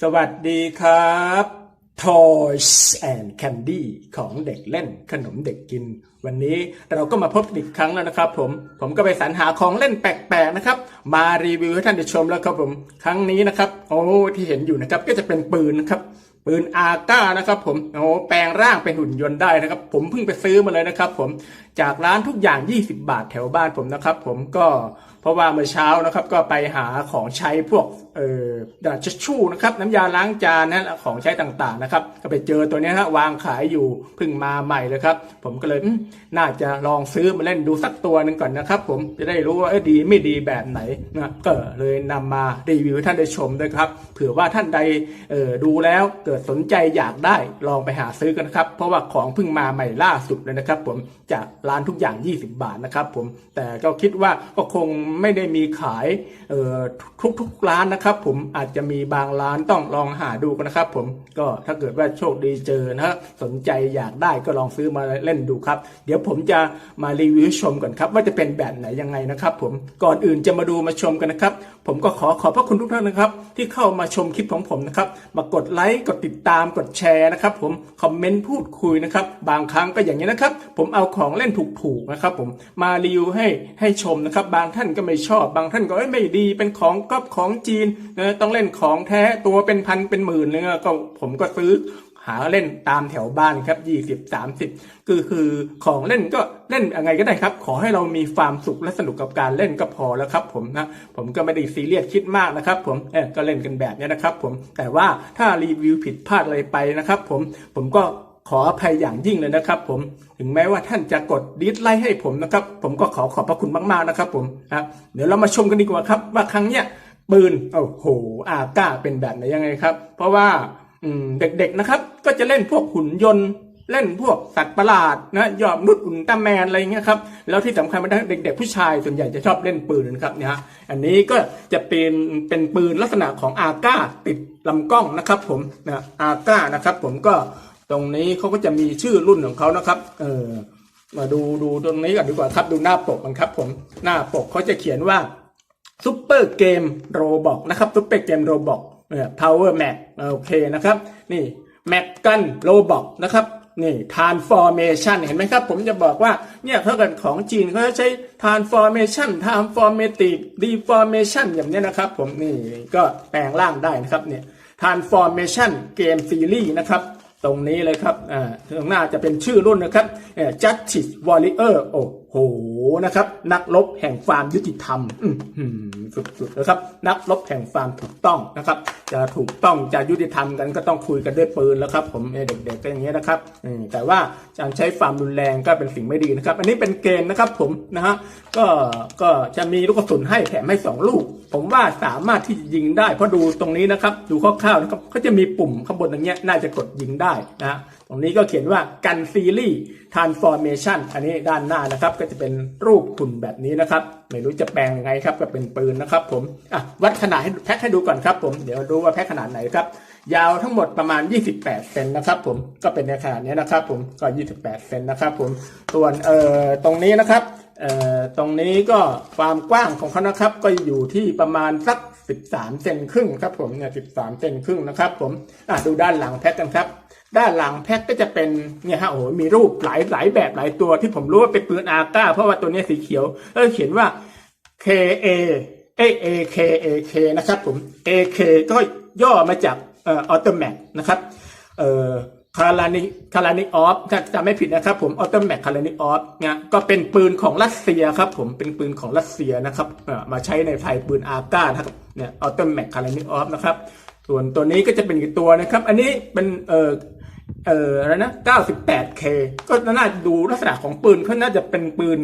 สวัสดีครับ Toys and Candy ของเด็กเล่นขนมเด็กกิน วันนี้เราก็มาพบอีกครั้งแล้วนะครับผม ผมก็ไปสรรหาของเล่นแปลกๆนะครับ มารีวิวให้ท่านได้ชมแล้วครับผม ครั้งนี้นะครับ โอ้ที่เห็นอยู่นะครับก็จะเป็นปืนนะครับ ปืนอาก้านะครับผม โอ้แปลงร่างเป็นหุ่นยนต์ได้นะครับ ผมเพิ่งไปซื้อมาเลยนะครับผม จากร้านทุกอย่าง 20 บาทแถวบ้านผมนะครับ ผมก็เพราะว่าเมื่อเช้านะครับก็ไปหาของใช้พวก เอ่อดัชชู่นะครับน้ำยาล้างจานนะของใช้ต่างๆนะครับ ก็ไปเจอตัวนี้ฮะวางขายอยู่เพิ่งมาใหม่เลยครับ ผมก็เลยน่าจะลองซื้อมาเล่นดูสักตัวหนึ่งก่อนนะครับ ผมจะได้รู้ว่าเออดีไม่ดีแบบไหนนะก็เลยนำมารีวิวให้ท่านได้ชมด้วยครับเผื่อว่าท่านใดเออดูแล้วเกิดสนใจอยากได้ลองไปหาซื้อกันนะครับ เพราะว่าของเพิ่งมาใหม่ล่าสุดเลยนะครับ ผมจากร้านทุกอย่าง 20 บาทนะครับ ผมแต่ก็คิดว่าก็คงไม่ได้มีขายเอ่อทุกๆร้านนะครับครับ ผมอาจจะมีบางร้านต้องลองหาดูกันนะครับ ผมก็ถ้าเกิดว่าโชคดีเจอนะสนใจอยากได้ก็ลองซื้อมาเล่นดูครับ เดี๋ยวผมจะมารีวิวชมก่อนครับ ว่าจะเป็นแบบไหนยังไงนะครับ ผมก่อนอื่นจะมาดูมาชมกันนะครับผมก็ขอขอบพระคุณทุกท่านนะครับ ที่เข้ามาชมคลิปของผมนะครับ มากดไลค์กดติดตามกดแชร์นะครับ ผมคอมเมนต์พูดคุยนะครับ บางครั้งก็อย่างนี้นะครับ ผมเอาของเล่นถูกๆนะครับ ผมมารีวิวให้ให้ชมนะครับ บางท่านก็ไม่ชอบ บางท่านก็ไม่ดีเป็นของก๊อปของจีนนะต้องเล่นของแท้ตัวเป็นพันเป็นหมื่นเลยก็ผมก็ซื้อหาเล่นตามแถวบ้านครับยี่สิบสามสิบคือคือของเล่นก็เล่นยังไงก็ได้ครับ ขอให้เรามีความสุขและสนุกกับการเล่นก็พอแล้วครับผมนะผมก็ไม่ได้ซีเรียสคิดมากนะครับ ผมเออก็เล่นกันแบบนี้นะครับ ผมแต่ว่าถ้ารีวิวผิดพลาดอะไรไปนะครับ ผมผมก็ขออภัยอย่างยิ่งเลยนะครับ ผมถึงแม้ว่าท่านจะกดดิสไลค์ให้ผมนะครับ ผมก็ขอขอบพระคุณมากๆนะครับ ผมนะเดี๋ยวเรามาชมกันดีกว่าครับ ว่าครั้งเนี้ยปืนโอ้โหอาก้าเป็นแบบไหนยังไงครับ เพราะว่าเด็กๆนะครับ ก็จะเล่นพวกหุ่นยนต์ เล่นพวกสัตว์ประหลาดนะยอมนุษย์อุลตร้าแมนอะไรอย่างเงี้ยครับแล้วที่สำคัญมันเด็ก ๆ ผู้ชายส่วนใหญ่จะชอบเล่นปืนนะครับเนี่ยฮะอันนี้ก็จะเป็นเป็นปืนลักษณะของอาก้าติดลำกล้องนะครับ ผมนะอาก้านะครับ ผมก็ตรงนี้เขาก็จะมีชื่อรุ่นของเขานะครับ เออมาดูดูตรงนี้ก่อนดีกว่าครับดูหน้าปกมันครับ ผมหน้าปกเขาจะเขียนว่าซุปเปอร์เกมโรบอกนะครับซุปเปอร์เกมโรบอกเนี่ย power mac โอเคนะครับ นี่แม็กกันโรบอกนะครับ นี่ transformation เห็นไหมครับ ผมจะบอกว่า เนี่ยถ้าเกิดของจีนเขาจะใช้ transformation transformatic deformation อย่างนี้นะครับ ผมนี่ก็แปลงร่างได้นะครับเนี่ย transformation game series นะครับตรงนี้เลยครับอ่าตรงหน้าจะเป็นชื่อรุ่นนะครับ Justice Warrior โอ้ โหนะครับ นักรบแห่งความยุติธรรมสุดๆนะครับ นักรบแห่งความถูกต้องนะครับ จะถูกต้องจะยุติธรรมกันก็ต้องคุยกันด้วยปืนแล้วครับ ผมเด็กๆก็อย่างเงี้ยนะครับแต่ว่าการใช้ความรุนแรงก็เป็นสิ่งไม่ดีนะครับ อันนี้เป็นเกมนะครับผมนะฮะก็ก็จะมีลูกกระสุนให้แถมให้สองลูก ผมว่าสามารถที่จะยิงได้เพราะดูตรงนี้นะครับ ดูคร่าวๆนะครับเขาจะมีปุ่มข้างบนตรงเนี้ยน่าจะกดยิงได้นะ รงนี้ก็เขียนว่ากันซีรีส์ transformation อันนี้ด้านหน้านะครับก็จะเป็นรูปหุ่นแบบนี้นะครับ ไม่รู้จะแปลงยังไงครับก็เป็นปืนนะครับผมอะวัดขนาดให้แพ็คให้ดูก่อนครับผมเดี๋ยวดูว่าแพ็คขนาดไหนครับยาวทั้งหมดประมาณ 28 เซนนะครับผมก็เป็นในขนาดนี้นะครับผมก็ 28 เซนนะครับผมส่วนเอ่อตรงนี้นะครับเอ่อตรงนี้ก็ความกว้างของเขานะครับ ก็อยู่ที่ประมาณสัก 13 เซนครึ่งครับผมเนี่ย 13 เซนครึ่งนะครับผมอะดูด้านหลังแพ็คกันครับ ด้านหลังแพ็คก็จะเป็นเนี่ยฮะโอ้โหมีรูปหลายหลายแบบหลายตัวที่ผมรู้ว่าเป็นปืนอาก้า เพราะว่าตัวนี้สีเขียวแล้วเขียนว่า K A A A K A K นะครับผม A K ก็ย่อมาจากเอ่อออโตแมกนะครับเอ่อคารานิคารานิออฟถ้าจำไม่ผิดนะครับผมออโตแมกคารานิออฟเนี่ยก็เป็นปืนของรัสเซียครับผมเป็นปืนของรัสเซียนะครับเอ่อมาใช้ในไทยปืนอาก้านะครับเนี่ยออโตแมกคารานิออฟนะครับส่วนตัวนี้ก็จะเป็นอีกตัวนะครับ อันนี้เป็นเอ่อ เอ่ออะไรนะ 98K ก็น่าจะดูลักษณะของปืนเขาน่าจะเป็นปืน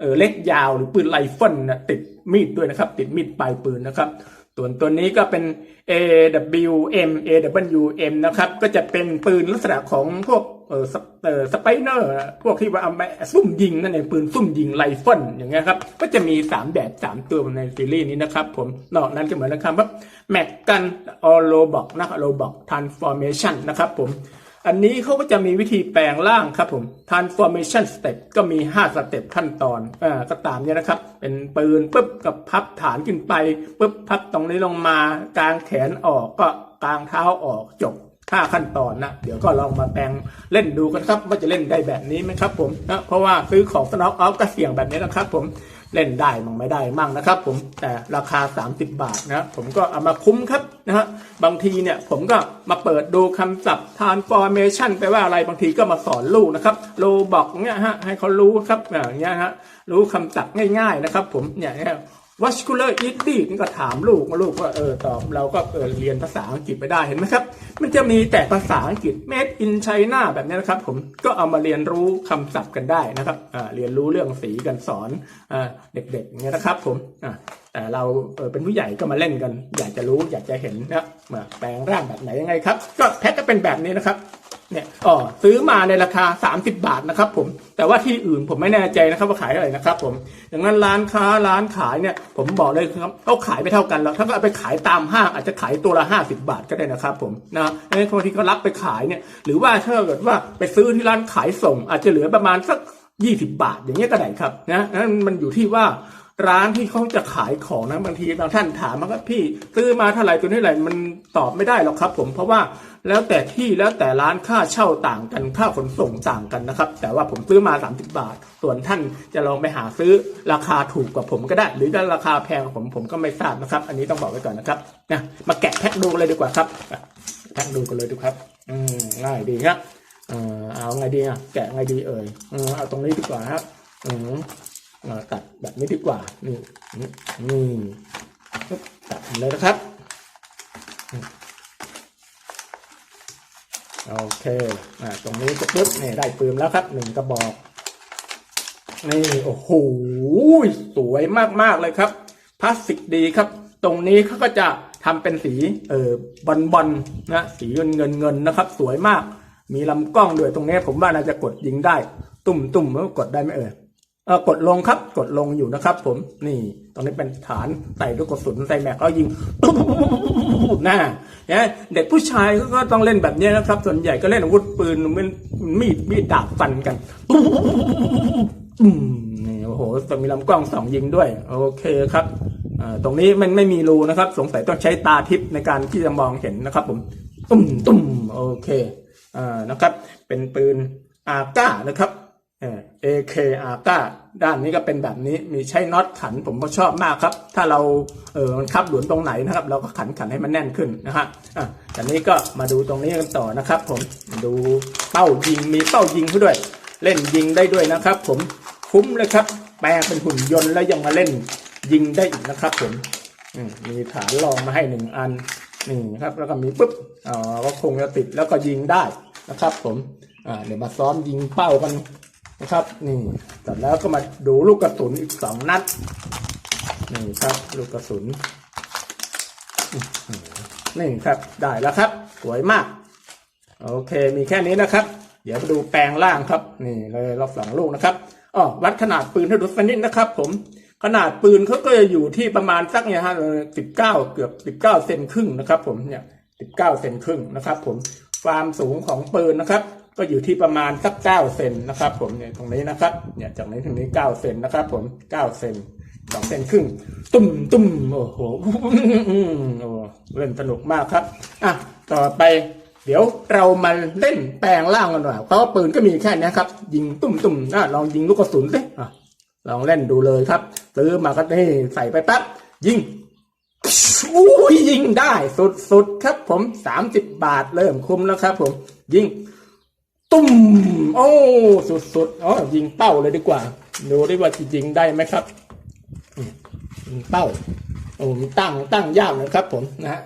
เออเล็กยาวหรือปืนไรเฟิลนะติดมีดด้วยนะครับ ติดมีดปลายปืนนะครับส่วนตัวนี้ก็เป็น AWM AWM นะครับ ก็จะเป็นปืนลักษณะของพวกเออสเออสไปเนอร์พวกที่ว่าเอาไปซุ่มยิงนั่นเองปืนซุ่มยิงไรเฟิลอย่างเงี้ยครับ ก็จะมี 3 แบบ 3 ตัวในซีรีส์นี้นะครับ ผมนอกนั้นก็เหมือนนะครับว่าแม็กกันออโลบอกนะครับโลบอกทรานส์ฟอร์เมชันนะครับผม อันนี้เขาก็จะมีวิธีแปลงร่างครับผม transformation step ก็มี 5 สเต็ปขั้นตอนอ่าก็ตามเนี้ยนะครับ เป็นปืนปุ๊บกับพับฐานขึ้นไปปุ๊บพับตรงนี้ลงมากลางแขนออกก็กลางเท้าออกจบห้าขั้นตอนนะ เดี๋ยวก็ลองมาแปลงเล่นดูกันครับ ว่าจะเล่นได้แบบนี้ไหมครับผมนะเพราะว่าซื้อของสน็อกเอาก็เสี่ยงแบบนี้นะครับผม เล่นได้มั่งไม่ได้มั่งนะครับ ผมแต่ราคา 30 บาทนะผมก็เอามาคุ้มครับนะฮะบางทีเนี่ยผมก็มาเปิดดูคำศัพท์ transformation แปลว่าอะไรบางทีก็มาสอนลูกนะครับโลบอกเนี่ยฮะให้เขารู้ครับอย่างเงี้ยฮะรู้คำศัพท์ง่ายๆนะครับ ผมเนี่ยเนี่ย vascular eating นี่ก็ถามลูกลูกก็เออตอบเราก็เออเรียนภาษาอังกฤษไปได้เห็นไหมครับ มันจะมีแต่ภาษาอังกฤษ made in China แบบนี้นะครับ ผมก็เอามาเรียนรู้คำศัพท์กันได้นะครับอ่าเรียนรู้เรื่องสีกันสอนอ่าเด็กๆอย่างเงี้ยนะครับ ผมอ่าแต่เราเออเป็นผู้ใหญ่ก็มาเล่นกัน อยากจะรู้อยากจะเห็นนะแปลงร่างแบบไหนยังไงครับ ก็แพ็คก็เป็นแบบนี้นะครับ เนี่ยอ๋อซื้อมาในราคา 30 บาทนะครับผมแต่ว่าที่อื่นผมไม่แน่ใจนะครับว่าขายอะไรนะครับผมดังนั้นร้านค้าร้านขายเนี่ยผมบอกเลยครับเขาขายไม่เท่ากันหรอกถ้าก็เอาไปขายตามห้างอาจจะขายตัวละ 50 บาทก็ได้นะครับผมนะในบางทีก็รับไปขายเนี่ยหรือว่าถ้าเกิดว่าไปซื้อที่ร้านขายส่ง อาจจะเหลือประมาณสัก 20 บาทอย่างเงี้ยก็ได้ครับนะนั้นมันอยู่ที่ว่า ร้านที่เขาจะขายของนะบางทีบางท่านถามมาก็พี่ซื้อมาเท่าไหร่ตัวนี้เท่าไหร่มันตอบไม่ได้หรอกครับ ผมเพราะว่าแล้วแต่ที่แล้วแต่ร้านค่าเช่าต่างกันค่าขนส่งต่างกันนะครับ แต่ว่าผมซื้อมา 30 บาท ส่วนท่านจะลองไปหาซื้อราคาถูกกว่าผมก็ได้ หรือถ้าราคาแพงกว่าผมผมก็ไม่ทราบนะครับ อันนี้ต้องบอกไว้ก่อนนะครับนะมาแกะแพ็คดูเลยดีกว่าครับแพ็คดูกันเลยดีครับ อืมง่ายดีครับเออเอาไงดีอะแกะไงดีเอ่ยเออเอาตรงนี้ดีกว่าครับ อืม มาตัดแบบนี้ดีกว่า นี่นี่นี่ตัดเลยนะครับ โอเค อ่า ตรงนี้ปึ๊บนี่ได้ปืนแล้วครับหนึ่งกระบอก นี่ โอ้โห สวยมากๆเลยครับ พลาสติกดีครับ ตรงนี้เขาก็จะทำเป็นสี เออบอลบอลนะ สีเงินเงินเงินนะครับ สวยมาก มีลำกล้องด้วยตรงนี้ผมว่าน่าจะกดยิงได้ ตุ่มตุ่มแล้วกดได้ไหมเอ่ย กดลงครับกดลงอยู่นะครับ ผมนี่ตรงนี้เป็นฐานใส่ลูกกระสุนใส่แม็กแล้วยิงนะเนี่ยเด็กผู้ชายก็ต้องเล่นแบบนี้นะครับ ส่วนใหญ่ก็เล่นอาวุธปืนมันมีดมีดดาบฟันกันนี่โอ้โหจะมีลำกล้องสองยิงด้วย โอเคครับตรงนี้มันไม่มีรูนะครับ สงสัยต้องใช้ตาทิพย์ในการที่จะมองเห็นนะครับ ผมตุ้มตุ้มโอเคอ่านะครับ เป็นปืนอาก้านะครับ AK อาก้าด้านนี้ก็เป็นแบบนี้มีใช้น็อตขันผมก็ชอบมากครับ ถ้าเราเออมันคับหลวมตรงไหนนะครับ เราก็ขันขันให้มันแน่นขึ้นนะฮะอะจากนี้ก็มาดูตรงนี้กันต่อนะครับ ผมดูเป้ายิงมีเป้ายิงเขาด้วย เล่นยิงได้ด้วยนะครับ ผมคุ้มเลยครับ แปลเป็นหุ่นยนต์แล้วยังมาเล่นยิงได้อีกนะครับผมมมีฐานรองมาให้หนึ่งอันนี่ครับแล้วก็มีปุ๊บอ๋อก็คงจะติดแล้วก็ยิงได้นะครับ ผมอ่าเดี๋ยวมาซ้อมยิงเป้ากัน นะครับนี่เสร็จแล้วก็มาดูลูกกระสุนอีกสองนัดนี่ครับ ลูกกระสุนนี่ครับได้แล้วครับ สวยมาก โอเคมีแค่นี้นะครับ เดี๋ยวมาดูแปลงล่างครับ นี่เลยรอบสองลูกนะครับอ๋อวัดขนาดปืนให้ดูสักนิดนะครับ ผมขนาดปืนเขาก็จะอยู่ที่ประมาณสักเนี่ยฮะสิบเก้าเกือบสิบเก้าเซนครึ่งนะครับ ผมเนี่ยสิบเก้าเซนครึ่งนะครับ ผมความสูงของปืนนะครับ ก็อยู่ที่ประมาณสักเก้าเซนนะครับผมเนี่ยตรงนี้นะครับเนี่ยจากนี้ถึงนี้เก้าเซนนะครับผมเก้าเซนสองเซนครึ่งตุ้มตุ้มโอ้โหโอ้เล่นสนุกมากครับอะต่อไปเดี๋ยวเรามาเล่นแปลงร่างกันหน่อยเพราะว่าปืนก็มีแค่นี้ครับ ยิงตุ้มตุ้มนะลองยิงลูกกระสุนสิอะลองเล่นดูเลยครับซื้อมาก็นี่ใส่ไปปั๊บยิงอุ้ยยิงได้สุดๆครับผมสามสิบบาทเริ่มคุ้มแล้วครับผม ยิง ตุ้มโอ้สุดๆอ๋อยิงเป้าเลยดีกว่า ดูได้ว่าจะยิงได้ไหมครับยิงเป้าโอ้มีตั้งตั้งยากนะครับ ผมนะฮะ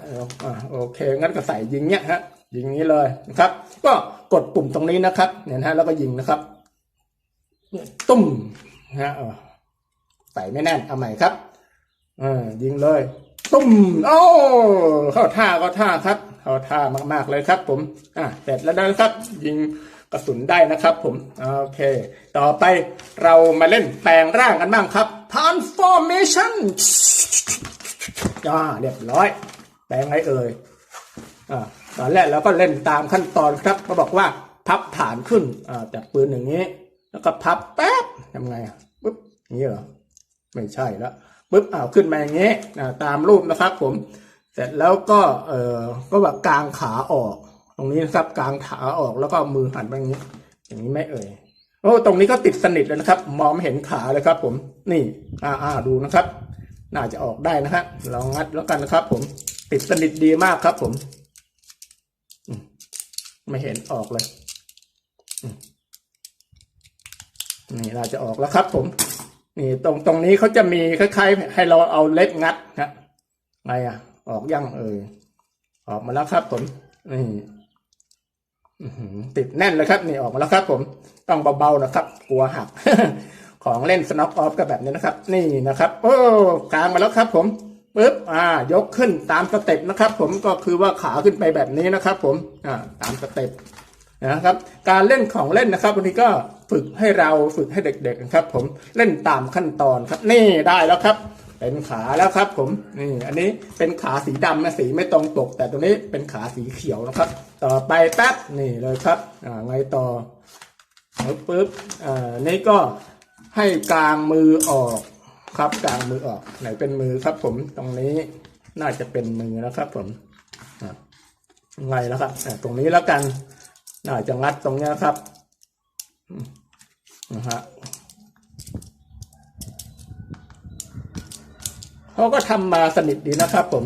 โอเคงั้นก็ใส่ยิงเนี้ยฮะยิงนี้เลยนะครับ ก็กดปุ่มตรงนี้นะครับ เนี่ยนะฮะแล้วก็ยิงนะครับ ตุ้มนะฮะใส่ไม่แน่นเอาใหม่ครับเออยิงเลย ตุ้มโอ้เข้าท่าเข้าท่าครับเข้าท่ามากๆเลยครับ ผม อะเสร็จแล้วนะครับ ยิง กระสุนได้นะครับผม โอเค ต่อไปเรามาเล่นแปลงร่างกันบ้างครับ transformation อ่าเรียบร้อย แปลงไงเอ่ยอ่าตอนแรกเราก็เล่นตามขั้นตอนครับก็บอกว่าพับฐานขึ้นอ่าจากปืนอย่างนี้ แล้วก็พับแป๊บทำไงอะปุ๊บอย่างนี้เหรอไม่ใช่แล้วปุ๊บอ้าวขึ้นมาอย่างนี้อ่าตามรูปนะครับผม เสร็จแล้วก็เออก็แบบกางขาออก ตรงนี้ครับกลางขาออกแล้วก็มือหันไปอย่างนี้ อย่างนี้ไม่เอ่ยโอ้ตรงนี้ก็ติดสนิทเลยนะครับ มองไม่เห็นขาเลยครับ ผม นี่ อ่าอ่าดูนะครับ น่าจะออกได้นะฮะลองงัดแล้วกันนะครับ ผมติดสนิทดีมากครับ ผมไม่เห็นออกเลยนี่น่าจะออกแล้วครับ ผม นี่ตรงตรงนี้เขาจะมีคล้ายๆ ให้เราเอาเล็บงัดนะไงอะ ออกยังเออออกมาแล้วครับผมนี่ ติดแน่นเลยครับนี่ออกมาแล้วครับ ผมต้องเบาๆนะครับ กลัวหัก ของเล่นสน็อกออฟก็แบบนี้นะครับ นี่นะครับ โอ้กลางมาแล้วครับ ผมปึ๊บอ่ายกขึ้นตามสเต็ปนะครับ ผมก็คือว่าขาขึ้นไปแบบนี้นะครับ ผมอ่าตามสเต็ปนะครับ การเล่นของเล่นนะครับ วันนี้ก็ฝึกให้เราฝึกให้เด็กๆนะครับ ผมเล่นตามขั้นตอนครับ นี่ได้แล้วครับ เป็นขาแล้วครับ ผมนี่อันนี้เป็นขาสีดำนะสีไม่ตรงปก แต่ตรงนี้เป็นขาสีเขียวนะครับ ต่อไปแป๊บนี่เลยครับอ่าไงต่อปึ๊บปึ๊บอ่านี่ก็ให้กลางมือออกครับกลางมือออก ไหนเป็นมือครับ ผมตรงนี้น่าจะเป็นมือนะครับ ผมอ่าไงแล้วครับตรงนี้แล้วกันน่าจะงัดตรงนี้ยครับอืมนะฮะ เขาก็ทำมาสนิทดีนะครับ ผม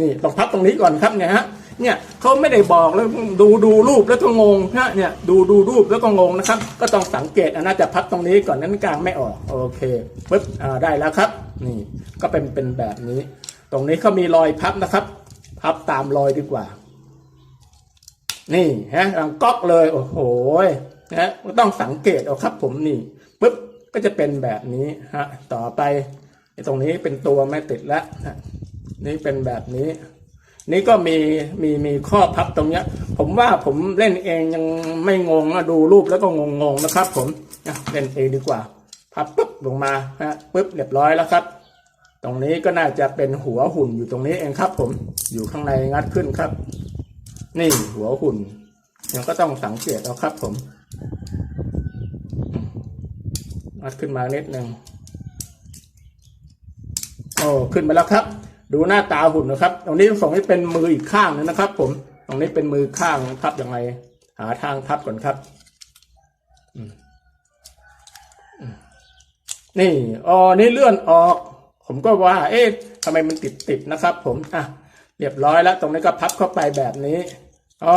นี่ต้องพับตรงนี้ก่อนครับเนี่ยฮะเนี่ยเขาไม่ได้บอกแล้วดูดูรูปแล้วก็งงฮะเนี่ยดูดูรูปแล้วก็งงนะครับ ก็ต้องสังเกตอันน่าจะพับตรงนี้ก่อนนั้นกลางไม่ออกโอเคปึ๊บอ่าได้แล้วครับ นี่ก็เป็นเป็นแบบนี้ ตรงนี้เขามีรอยพับนะครับ พับตามรอยดีกว่า นี่ฮะรังก๊อกเลยโอ้โหนะต้องสังเกตเอาครับ ผมนี่ปุ๊บก็จะเป็นแบบนี้ฮะต่อไป ตรงนี้เป็นตัวไม่ติดแล้วนี่เป็นแบบนี้ นี่ก็มีมีมีข้อพับตรงเนี้ย ผมว่าผมเล่นเองยังไม่งงนะดูรูปแล้วก็งงงๆนะครับ ผมเล่นเองดีกว่า พับปุ๊บลงมาฮะปุ๊บเรียบร้อยแล้วครับ ตรงนี้ก็น่าจะเป็นหัวหุ่นอยู่ตรงนี้เองครับ ผมอยู่ข้างในงัดขึ้นครับ นี่หัวหุ่นยังก็ต้องสังเกตเอาครับ ผมงัดขึ้นมานิดนึง โอ้ขึ้นมาแล้วครับ ดูหน้าตาหุ่นนะครับ ตรงนี้ส่งให้เป็นมืออีกข้างนึงนะครับ ผม ตรงนี้เป็นมือข้างพับยังไง หาทางพับก่อนครับนี่อ๋อนี่เลื่อนออก ผมก็ว่า เอ๊ะทำไมมันติดติดนะครับ ผมอะเรียบร้อยแล้ว ตรงนี้ก็พับเข้าไปแบบนี้ อ๋อ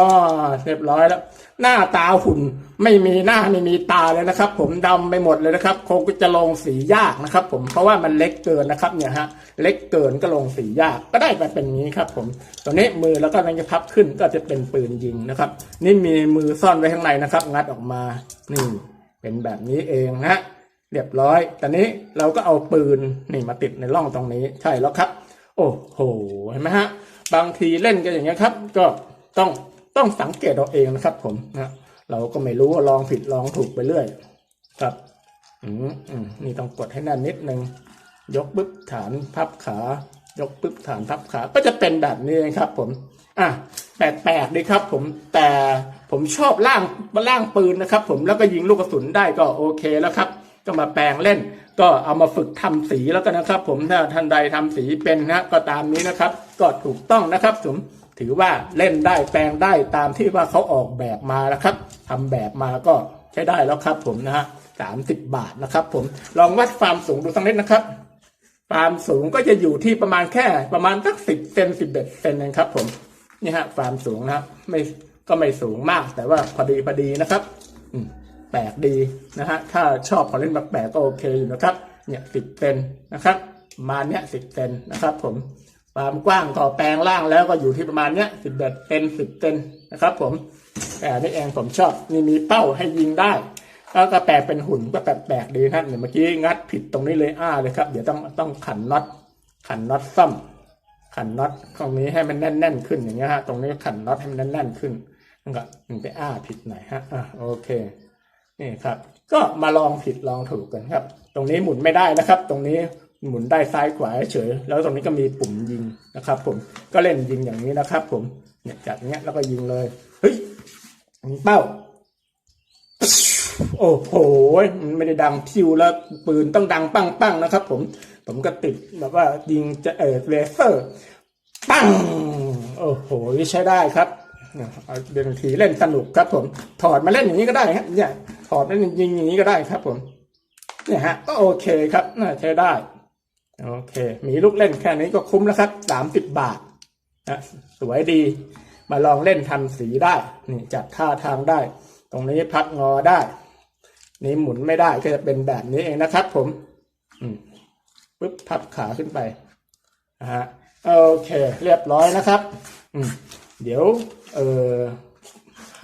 เรียบร้อยแล้ว หน้าตาหุ่นไม่มีหน้าไม่มีตาเลยนะครับ ผมดำไปหมดเลยนะครับ คงจะลงสียากนะครับ ผมเพราะว่ามันเล็กเกินนะครับเนี่ยฮะเล็กเกินก็ลงสียากก็ได้มาเป็นนี้ครับ ผมตัวนี้มือแล้วก็มันจะพับขึ้นก็จะเป็นปืนยิงนะครับ นี่มีมือซ่อนไว้ข้างในนะครับ งัดออกมานี่ เป็นแบบนี้เองนะเรียบร้อยตอนนี้เราก็เอาปืนนี่มาติดในร่องตรงนี้ใช่แล้วครับ โอ้โหเห็นไหมฮะ บางทีเล่นกันอย่างเงี้ยครับ ก็ต้อง ต้องสังเกตเอาเองนะครับ ผมนะเราก็ไม่รู้ว่าลองผิดลองถูกไปเรื่อย ครับอืมอืมนี่ต้องกดให้แน่นนิดนึงยกปึ๊บฐานพับขา ยกปึ๊บฐานพับขา ก็จะเป็นแบบนี้เองครับ ผม อะแปลกๆดีครับ ผมแต่ผมชอบล่างล่างปืนนะครับ ผมแล้วก็ยิงลูกกระสุนได้ก็โอเคแล้วครับก็มาแปลงเล่น ก็เอามาฝึกทำสีแล้วกันนะครับ ผมถ้าท่านใดทำสีเป็นนะก็ตามนี้นะครับ ก็ถูกต้องนะครับผม ถือว่าเล่นได้แปลงได้ตามที่ว่าเขาออกแบบมาแล้วครับทำแบบมาก็ใช้ได้แล้วครับผมนะฮะสามสิบบาทนะครับ ผมลองวัดความสูงดูสักนิดนะครับความสูงก็จะอยู่ที่ประมาณแค่ประมาณสักสิบเซนสิบเอ็ดเซนเองครับ ผมนี่ฮะความสูงนะไม่ก็ไม่สูงมากแต่ว่าพอดีพอดีนะครับแปลกดีนะฮะถ้าชอบของเล่นแบบแปลกก็โอเคอยู่นะครับ เนี่ยสิบเซนนะครับมาเนี้ยสิบเซนนะครับ ผม ความกว้างก็แปลงล่างแล้วก็อยู่ที่ประมาณเนี้ยสิบเอ็ดเซนสิบเซนนะครับผมแต่นี่เองผมชอบนี่มีเป้าให้ยิงได้แล้วก็แปลกเป็นหุ่นก็แปลกๆดีนะเนี่ยเมื่อกี้งัดผิดตรงนี้เลยอ้าเลยครับ เดี๋ยวต้องต้องขันน็อตขันน็อตซ่อมขันน็อตตรงนี้ให้มันแน่น ๆ ขึ้นอย่างเงี้ยฮะตรงนี้ขันน็อตให้มันแน่น ๆ ขึ้นมันก็มันไปอ้าผิดหน่อยฮะอะโอเคนี่ครับ ก็มาลองผิดลองถูกกันครับ ตรงนี้หมุนไม่ได้นะครับ ตรงนี้ หมุนได้ซ้ายขวาเฉย แล้วตรงนี้ก็มีปุ่มยิงนะครับ ผมก็เล่นยิงอย่างนี้นะครับ ผมเนี่ยจัดเงี้ยแล้วก็ยิงเลยเฮ้ยมีเป้า โอ้โหมันไม่ได้ดังทิวแล้วปืนต้องดังปังปังๆนะครับ ผมผมก็ติดแบบว่ายิงจะเออเลเซอร์ปังโอ้โหใช้ได้ครับเอาเดี๋ยบางทีเล่นสนุกครับ ผมถอดมาเล่นอย่างนี้ก็ได้ครับเนี่ยถอดมาเล่นยิงอย่างนี้ก็ได้ครับ ผมเนี่ยฮะก็โอเคครับน่าใช้ได้ โอเค มีลูกเล่นแค่นี้ก็คุ้มแล้วครับสามสิบบาทนะสวยดี มาลองเล่นทำสีได้ นี่จัดท่าทางได้ ตรงนี้พักงอได้ นี่หมุนไม่ได้ก็จะเป็นแบบนี้เองนะครับ ผม อืมปุ๊บพับขาขึ้นไปนะฮะโอเค เรียบร้อยนะครับ อืมเดี๋ยว เออ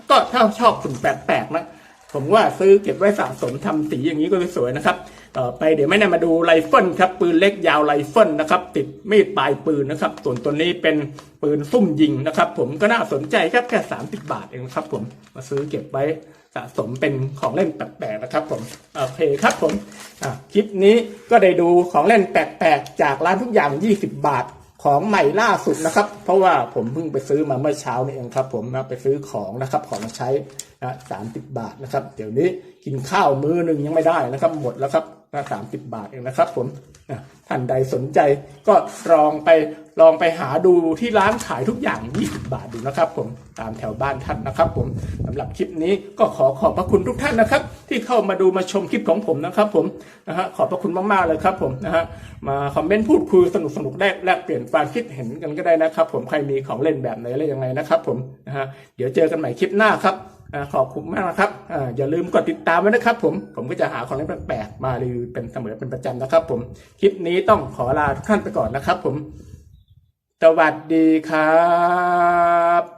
ก็ถ้าชอบฝุ่นแปลกๆนะผมว่าซื้อเก็บไว้สะสมทำสีอย่างนี้ก็สวยนะครับ ต่อไปเดี๋ยวไม่ได้มาดูไรเฟิลครับปืนเล็กยาวไรเฟิลนะครับติดมีดปลายปืนนะครับ ส่วนตัวนี้เป็นปืนซุ่มยิงนะครับ ผมก็น่าสนใจครับแค่สามสิบาทเองนะครับ ผมมาซื้อเก็บไว้สะสมเป็นของเล่นแปลกๆนะครับ ผมโอเคครับผมคลิปนี้ก็ได้ดูของเล่นแปลกๆจากร้านทุกอย่าง 20 บาทของใหม่ล่าสุดนะครับ เพราะว่าผมเพิ่งไปซื้อมาเมื่อเช้านี่เองครับ ผมนะไปซื้อของนะครับของใช้นะสามสิบบาทนะครับ เดี๋ยวนี้กินข้าวมื้อหนึ่งยังไม่ได้นะครับ หมดแล้วครับ นะสามสิบบาทเองนะครับผมท่านใดสนใจก็ลองไปลองไปหาดูที่ร้านขายทุกอย่าง 20 บาทดูนะครับผมตามแถวบ้านท่านนะครับผมสำหรับคลิปนี้ก็ขอขอบพระคุณทุกท่านนะครับ ที่เข้ามาดูมาชมคลิปของผมนะครับผมนะฮะขอบพระคุณมากๆเลยครับผมนะฮะมาคอมเมนต์พูดคุยสนุกสนุกๆได้แลกเปลี่ยนความคิดเห็นกันก็ได้นะครับ ผมใครมีของเล่นแบบไหนอะไรยังไงนะครับ ผมนะฮะเดี๋ยวเจอกันใหม่คลิปหน้าครับ ขอบคุณมากนะครับอย่าลืมกดติดตามไว้นะครับผมผมก็จะหาของเล่นแปลกๆมารีวิวเป็นเสมอเป็นประจำนะครับ ผมคลิปนี้ต้องขอลาทุกท่านไปก่อนนะครับ ผม สวัสดีครับ